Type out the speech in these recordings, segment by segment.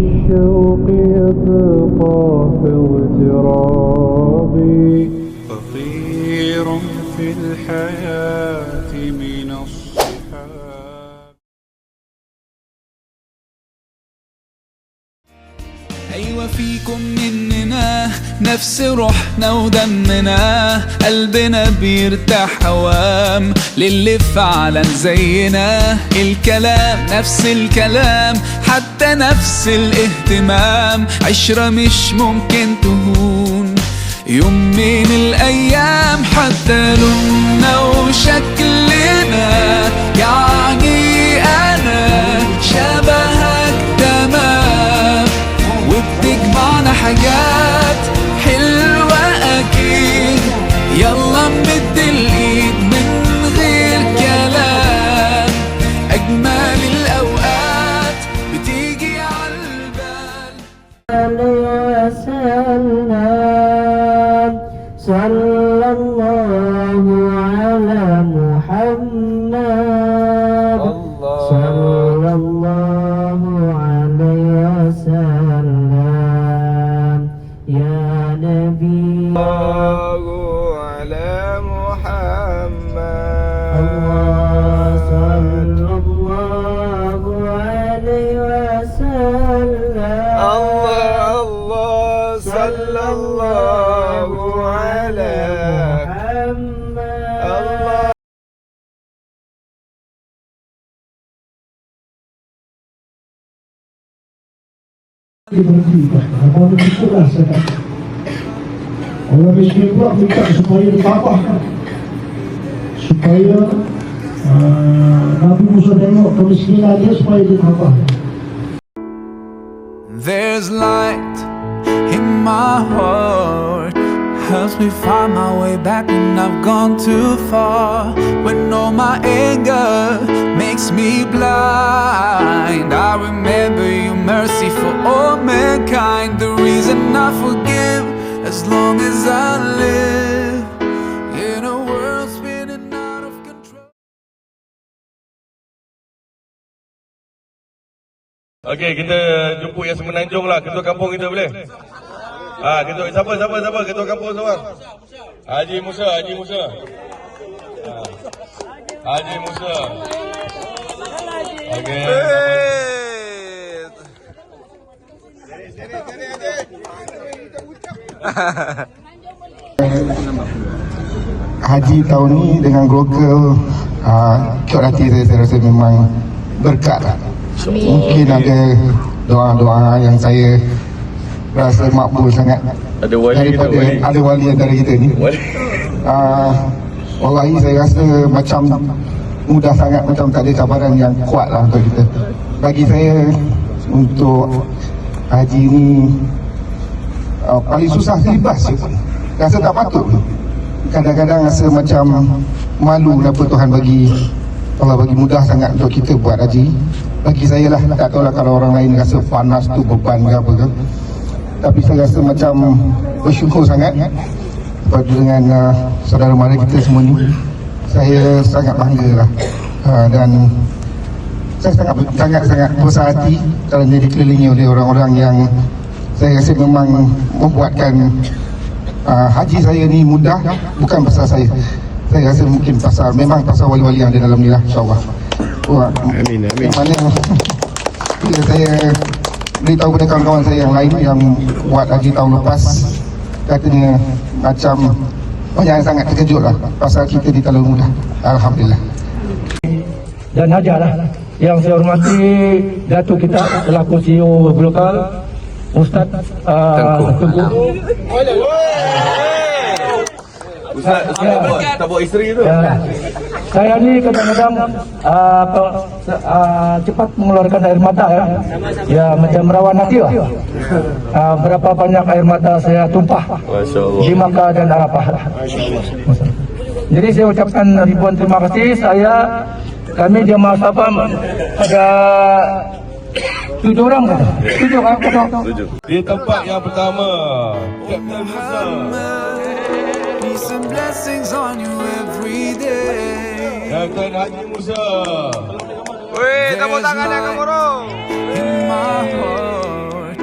الشوق يبقى في اغتراب فطير في الحياة. أيوة فيكم مننا نفس روحنا ودمنا قلبنا بيرتاح هوام للي فعلا زينا الكلام نفس الكلام حتى نفس الاهتمام. عشرة مش ممكن تهون. يوم من الأيام حتى لوننا وشكلنا. يعني محمد صلى الله عليه وسلم. يا نبي على محمد. الله صلى الله عليه وسلم. الله الله صلى الله على محمد. الله miskin pula minta supaya. Supaya uh, Nabi Musa tengok kemiskinan dia supaya. There's light in my heart Helps me find my way back when I've gone too far When all my anger makes me blind I remember your mercy for all mankind The reason I forgive as long as I live In a world spinning out of control Okey, kita jemput yang semenanjung lah. Ketua kampung kita boleh? Ah, ketua siapa siapa siapa ketua kampung seorang? Haji Musa, Haji Musa. Ah. Haji Musa. Okey. haji tahun ni dengan global uh, ikut hati saya, saya rasa memang berkat lah. Mungkin ada doa-doa yang saya rasa makbul sangat Ada wali daripada wali. ada wali antara kita ni. Wali. Uh, wallahi saya rasa macam mudah sangat macam tak ada cabaran yang kuat lah untuk kita. Bagi saya untuk haji ni uh, paling susah libas je. Rasa tak patut. Kadang-kadang rasa macam malu kenapa Tuhan bagi Allah bagi mudah sangat untuk kita buat haji. Bagi saya lah, tak tahulah kalau orang lain rasa panas tu beban ke apa ke. Tapi saya rasa macam bersyukur sangat pada dengan uh, saudara mara kita semua ni. Saya sangat bangga lah. Uh, dan saya sangat sangat sangat besar hati kerana dikelilingi oleh orang-orang yang saya rasa memang membuatkan uh, haji saya ni mudah bukan pasal saya saya rasa mungkin pasal memang pasal wali-wali yang ada dalam ni lah insyaAllah Wah, Amin, amin. yang mana bila saya beritahu kepada kawan-kawan saya yang lain yang buat haji tahun lepas katanya macam banyak yang sangat terkejut lah. Pasal kita di terlalu mudah. Alhamdulillah. Dan hajarlah yang saya hormati Datuk kita selaku CEO Global Ustaz uh, Tengku. Ustaz, Ustaz tak bawa isteri tu. Ya. Saya ni kadang-kadang uh, uh, cepat mengeluarkan air mata ya. Ya macam merawan hati lah. Uh, berapa banyak air mata saya tumpah di Makkah dan Arafah. Jadi saya ucapkan ribuan terima kasih saya kami jemaah Sabah ada tujuh orang kan? Tujuh kan? Setuju. Di tempat yang pertama, Captain Musa. Peace and blessings on you every day. Captain Haji Musa. Weh, tepuk tangan yang gemuruh. in my heart.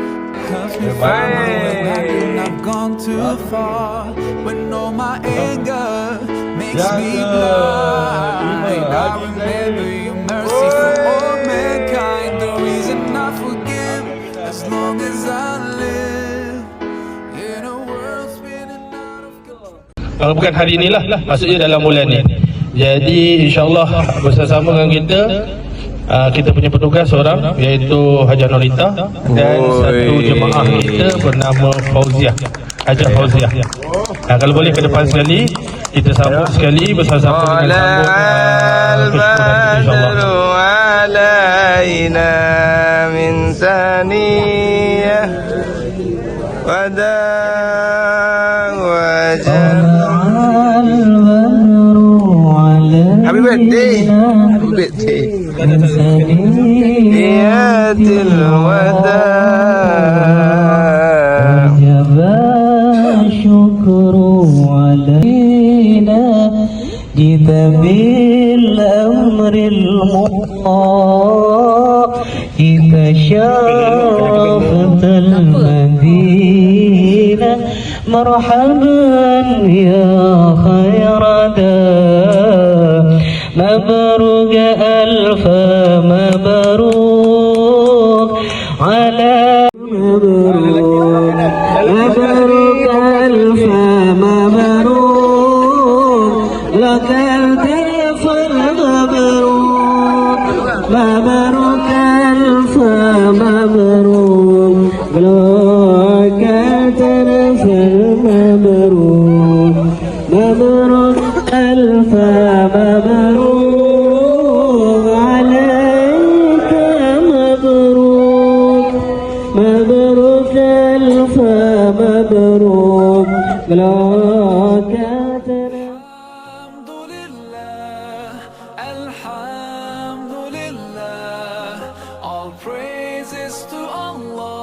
find my way back when I've gone too far. When all my anger makes me blind. I remember Kalau bukan hari ni lah maksudnya dalam bulan ni. Jadi insyaAllah bersama-sama dengan kita uh, kita punya petugas seorang iaitu Haji Norita dan satu jemaah kita bernama Fauziah. Haji Fauziah. Uh, kalau boleh ke depan sekali kita sambut sekali bersama-sama dengan sambut uh, alaina min saniyah wadah Happy birthday. Happy birthday. نيات الوداع وجب الشكر علينا جئت بالأمر المطاع جئت شرفت المدينة مرحبا يا خير داء مبروك ألف مبروك على مبروك مبروك ألف مبروك لك الألف مبروك. مبروك ألف مبروك لك مبروك ألف مبروك لك Alhamdulillah, Alhamdulillah, all praises to Allah, all praises to Allah.